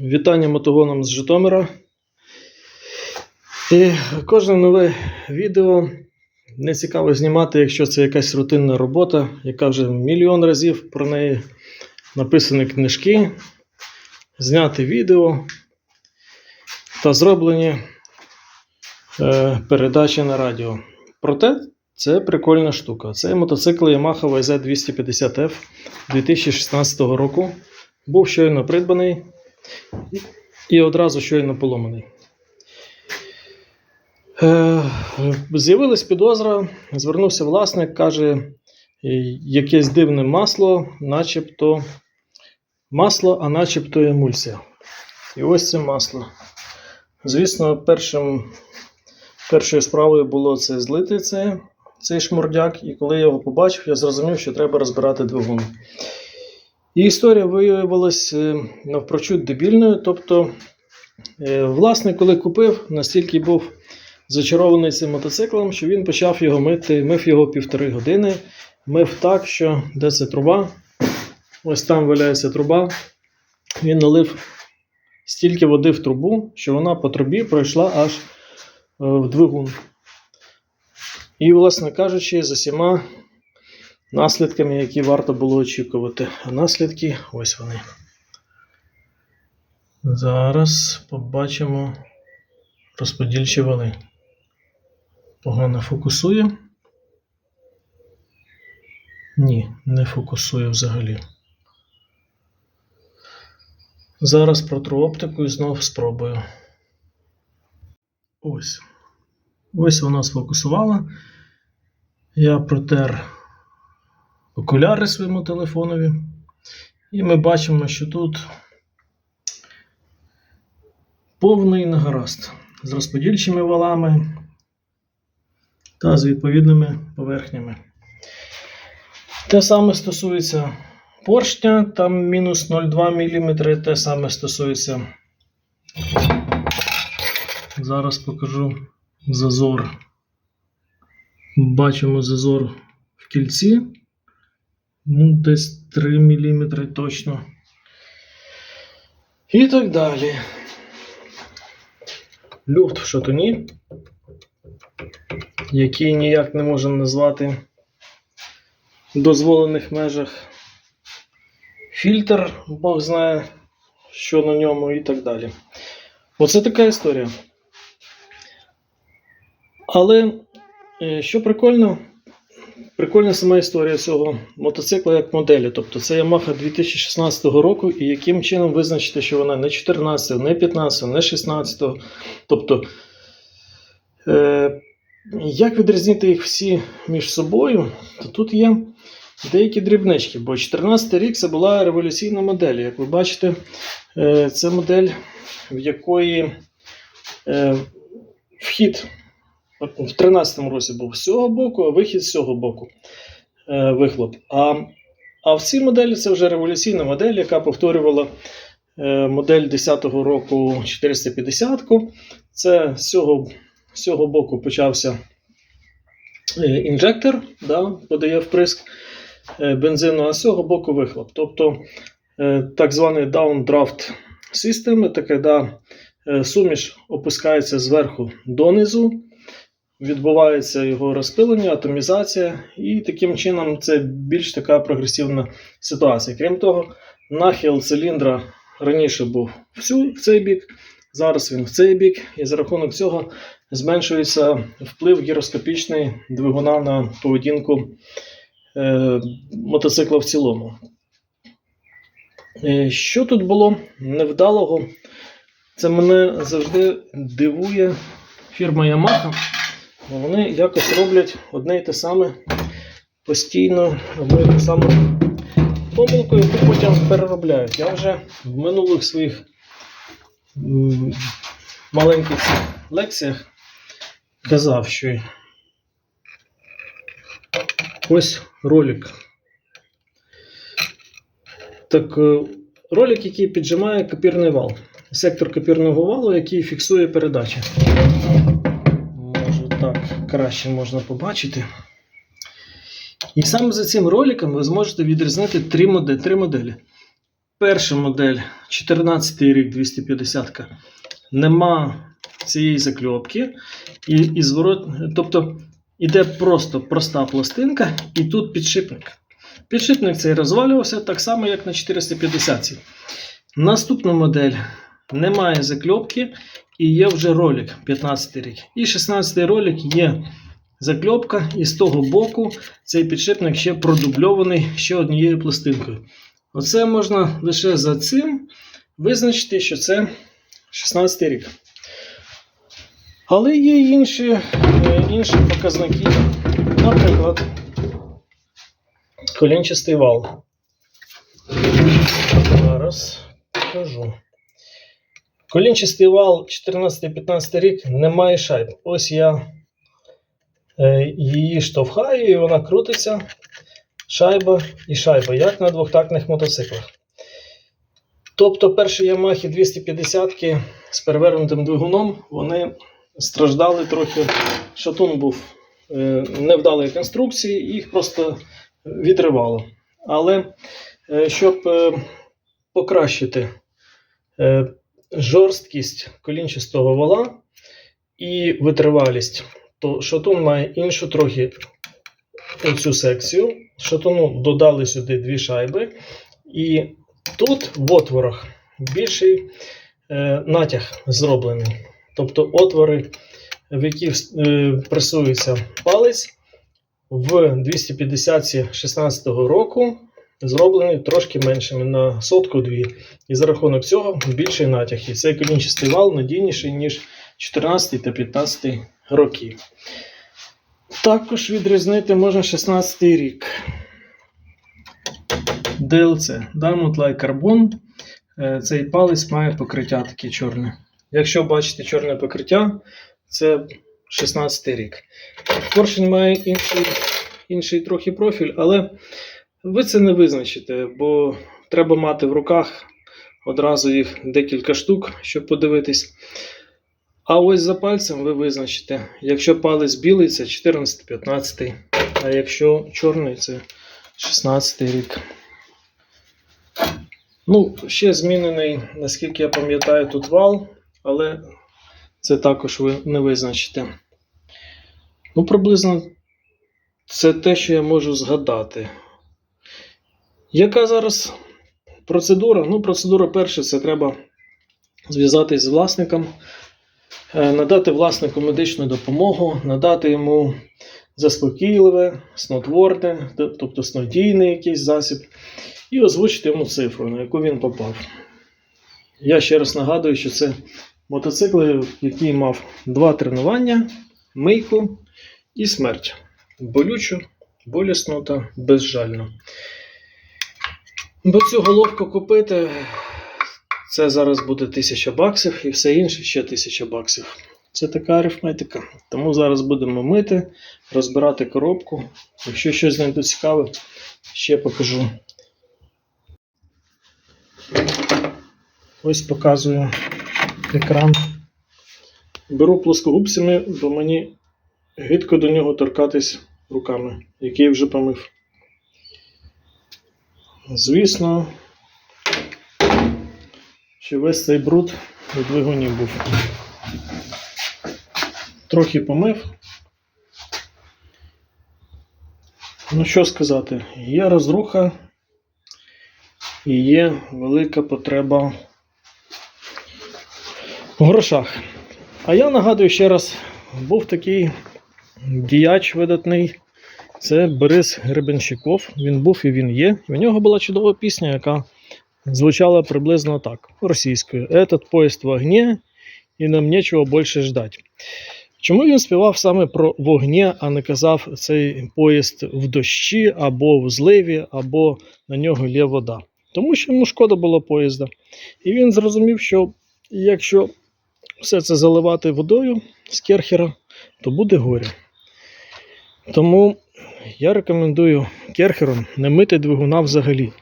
Вітання мотогоном з Житомира. І кожне нове відео не цікаво знімати, якщо це якась рутинна робота, яка вже мільйон разів про неї написані книжки, зняти відео та зроблені е, передачі на радіо. Проте це прикольна штука. Це мотоцикл Yamaha YZ250F 2016 року. Був щойно придбаний і одразу щойно поломаний. Е, З'явилась підозра, звернувся власник, каже, якесь дивне масло, начебто масло, а начебто емульсія. І ось це масло. Звісно, першим, першою справою було це злити це, цей шмурдяк, і коли я його побачив, я зрозумів, що треба розбирати двигун. І історія виявилася е, навпрочуд дебільною. Тобто, е, власник, коли купив, настільки був зачарований цим мотоциклом, що він почав його мити, мив його півтори години, мив так, що де це труба? Ось там валяється труба. Він налив стільки води в трубу, що вона по трубі пройшла аж е, в двигун. І, власне кажучи, з усіма наслідками, які варто було очікувати. А наслідки ось вони. Зараз побачимо розподільчі вали. Погано фокусує. Ні, не фокусує взагалі. Зараз протру оптику і знов спробую. Ось. Ось вона сфокусувала. Я протер окуляри своєму телефонові. І ми бачимо, що тут повний негаразд з розподільчими валами та з відповідними поверхнями. Те саме стосується поршня, там мінус 0,2 мм, те саме стосується. Зараз покажу зазор. Бачимо зазор в кільці. Ну, десь 3 мм точно. І так далі. Люфт в шатуні, який ніяк не можна назвати в дозволених межах. Фільтр, Бог знає, що на ньому, і так далі. Оце така історія. Але е, що прикольно, прикольна сама історія цього мотоцикла як моделі. Тобто це Yamaha 2016 року, і яким чином визначити, що вона не 14, не 15, не 16. Тобто, е, як відрізнити їх всі між собою, то тут є деякі дрібнички. Бо 14 рік це була революційна модель. Як ви бачите, е, це модель, в якої е, вхід в 13-му році був з цього боку, а вихід з цього боку е, вихлоп. А, а в цій моделі це вже революційна модель, яка повторювала е, модель 10-го року 450-ку. Це з цього, з цього боку почався е, інжектор, да, подає вприск е, бензину, а з цього боку вихлоп. Тобто е, так званий downdraft system, таке да, е, суміш опускається зверху донизу відбувається його розпилення, атомізація, і таким чином це більш така прогресивна ситуація. Крім того, нахил циліндра раніше був в, цей бік, зараз він в цей бік, і за рахунок цього зменшується вплив гіроскопічний двигуна на поведінку е, мотоцикла в цілому. Е, Що тут було невдалого? Це мене завжди дивує фірма Yamaha. Бо Вони якось роблять одне і те саме постійно, одну і ту саму помилку, яку потім переробляють. Я вже в минулих своїх маленьких лекціях казав, що ось ролик. Так, е, ролик, який піджимає копірний вал. Сектор копірного валу, який фіксує передачі. Так краще можна побачити. І саме за цим роликом ви зможете відрізнити три моделі. Три моделі. перша модель 14 рік 250 нема цієї закльопки. І, і зворот, тобто іде просто проста пластинка, і тут підшипник. Підшипник цей розвалювався так само, як на 450. Наступна модель немає закльопки і є вже ролик 15 рік. І 16 ролик є закльопка, і з того боку цей підшипник ще продубльований ще однією пластинкою. Оце можна лише за цим визначити, що це 16 рік. Але є інші, е, інші показники. Наприклад, колінчастий вал. Зараз покажу. Колінчастий вал 14-15 рік не має шайб. Ось я е, її штовхаю, і вона крутиться. Шайба і шайба, як на двохтактних мотоциклах. Тобто перші Ямахи 250 з перевернутим двигуном, вони страждали трохи. Шатун був е, невдалої конструкції, їх просто відривало. Але е, щоб покращити жорсткість колінчастого вала і витривалість, то шатун має іншу трохи цю секцію. Шатуну додали сюди дві шайби, і тут в отворах більший е, натяг зроблений. Тобто отвори, в які е, пресується палець, в 250 16 року зроблені трошки меншими на сотку дві. І за рахунок цього більший натяг. І цей колінчастий вал надійніший, ніж 14 та 15 років. Також відрізнити можна 16 рік. DLC Diamond Like Carbon. Цей палець має покриття таке чорне. Якщо бачите чорне покриття, це 16 рік. Поршень має інший, інший трохи профіль, але ви це не визначите, бо треба мати в руках одразу їх декілька штук, щоб подивитись. А ось за пальцем ви визначите, якщо палець білий, це 14-15, а якщо чорний, це 16 рік. Ну, ще змінений, наскільки я пам'ятаю, тут вал, але це також ви не визначите. Ну, приблизно це те, що я можу згадати. Яка зараз процедура? Ну, процедура перша це треба зв'язатись з власником, е, надати власнику медичну допомогу, надати йому заспокійливе, снотворне, тобто снодійний якийсь засіб, і озвучити йому цифру, на яку він попав. Я ще раз нагадую, що це мотоцикл, який мав два тренування, мийку і смерть. Болючу, болісну та безжально. Бо цю головку купити, це зараз буде 1000 баксів і все інше ще 1000 баксів. Це така арифметика. Тому зараз будемо мити, розбирати коробку. Якщо щось знайду цікаве, ще покажу. Ось показую екран. Беру плоскогубцями, бо мені гидко до нього торкатись руками, які я вже помив. Звісно, що весь цей бруд у двигуні був. Трохи помив. Ну, що сказати, є розруха і є велика потреба в грошах. А я нагадую ще раз, був такий діяч видатний. Це Борис Гребенщиков. Він був і він є. І в нього була чудова пісня, яка звучала приблизно так: російською. Этот поїзд в огні, і нам нічого більше ждать. Чому він співав саме про вогні, а не казав цей поїзд в дощі, або в зливі, або на нього є вода? Тому що йому шкода було поїзда. І він зрозумів, що якщо все це заливати водою з керхера, то буде горе. Тому я рекомендую керхером не мити двигуна взагалі.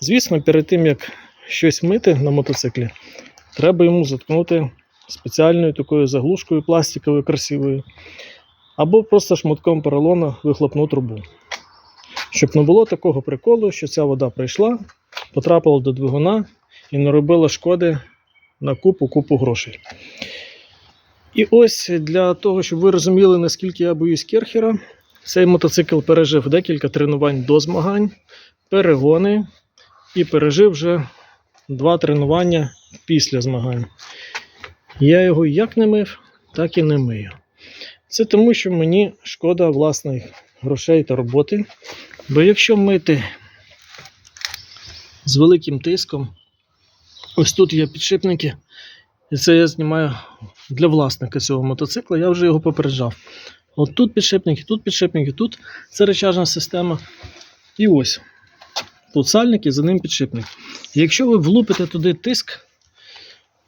Звісно, перед тим як щось мити на мотоциклі, треба йому заткнути спеціальною такою заглушкою пластиковою красивою, або просто шматком поролона вихлопну трубу. Щоб не було такого приколу, що ця вода прийшла потрапило до двигуна і наробило шкоди на купу-купу грошей. І ось для того, щоб ви розуміли, наскільки я боюсь керхера, цей мотоцикл пережив декілька тренувань до змагань, перегони і пережив вже два тренування після змагань. Я його як не мив, так і не мию. Це тому, що мені шкода власних грошей та роботи. Бо якщо мити з великим тиском, ось тут є підшипники, і це я знімаю для власника цього мотоцикла, я вже його попереджав. От тут підшипники, тут підшипники, тут це речажна система. І ось. Тут сальник і за ним підшипник. Якщо ви влупите туди тиск,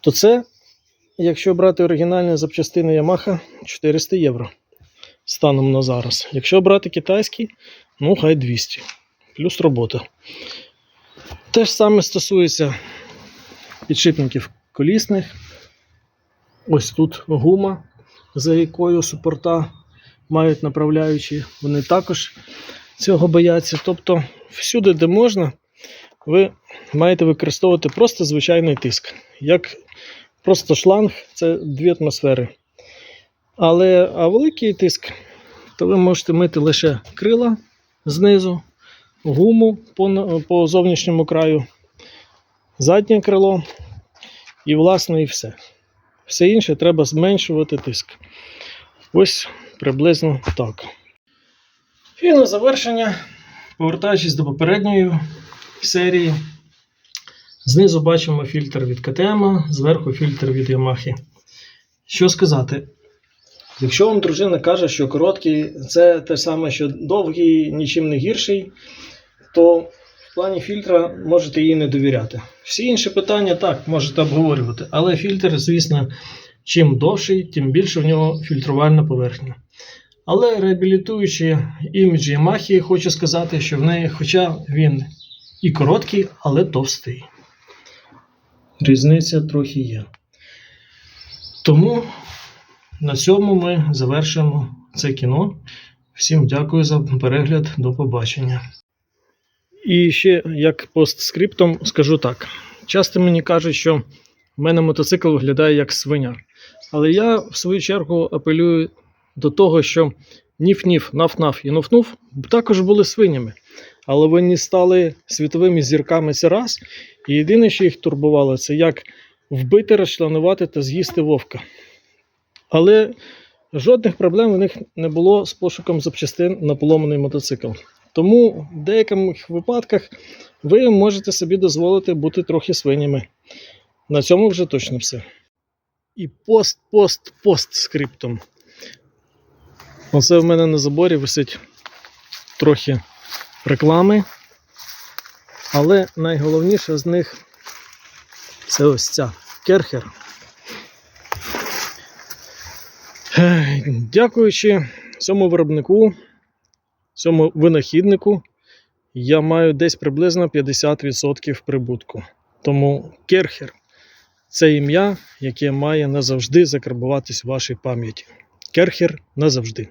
то це, якщо брати оригінальні запчастини Yamaha, 400 євро станом на зараз. Якщо брати китайський, ну хай 200. Плюс робота. Те ж саме стосується підшипників колісних. Ось тут гума, за якою супорта мають направляючі. Вони також цього бояться. Тобто, всюди, де можна, ви маєте використовувати просто звичайний тиск. Як просто шланг це дві атмосфери. Але а великий тиск, то ви можете мити лише крила знизу, гуму по, по зовнішньому краю, заднє крило і, власне, і все. Все інше треба зменшувати тиск. Ось приблизно так. І на завершення, повертаючись до попередньої серії, знизу бачимо фільтр від КТМ, зверху фільтр від Yamaha. Що сказати? Якщо вам дружина каже, що короткий це те саме, що довгий, нічим не гірший, то в плані фільтра можете їй не довіряти. Всі інші питання так можете обговорювати, але фільтр, звісно, чим довший, тим більше в нього фільтрувальна поверхня. Але реабілітуючи імідж Yamaha, хочу сказати, що в неї, хоча він і короткий, але товстий. Різниця трохи є. Тому на цьому ми завершимо це кіно. Всім дякую за перегляд. До побачення. І ще як постскриптом скажу так: часто мені кажуть, що в мене мотоцикл виглядає як свиня. Але я в свою чергу апелюю до того, що ніф-ніф, наф-наф і нуф-нуф також були свинями. Але вони стали світовими зірками це раз. І єдине, що їх турбувало, це як вбити, розчленувати та з'їсти вовка. Але жодних проблем у них не було з пошуком запчастин на поломаний мотоцикл. Тому в деяких випадках ви можете собі дозволити бути трохи свинями. На цьому вже точно все. І пост, пост, пост скриптом. Оце в мене на заборі висить трохи реклами. Але найголовніше з них це ось ця керхер. Дякуючи цьому виробнику, цьому винахіднику, я маю десь приблизно 50% прибутку. Тому керхер це ім'я, яке має назавжди закарбуватись в вашій пам'яті. Керхер назавжди.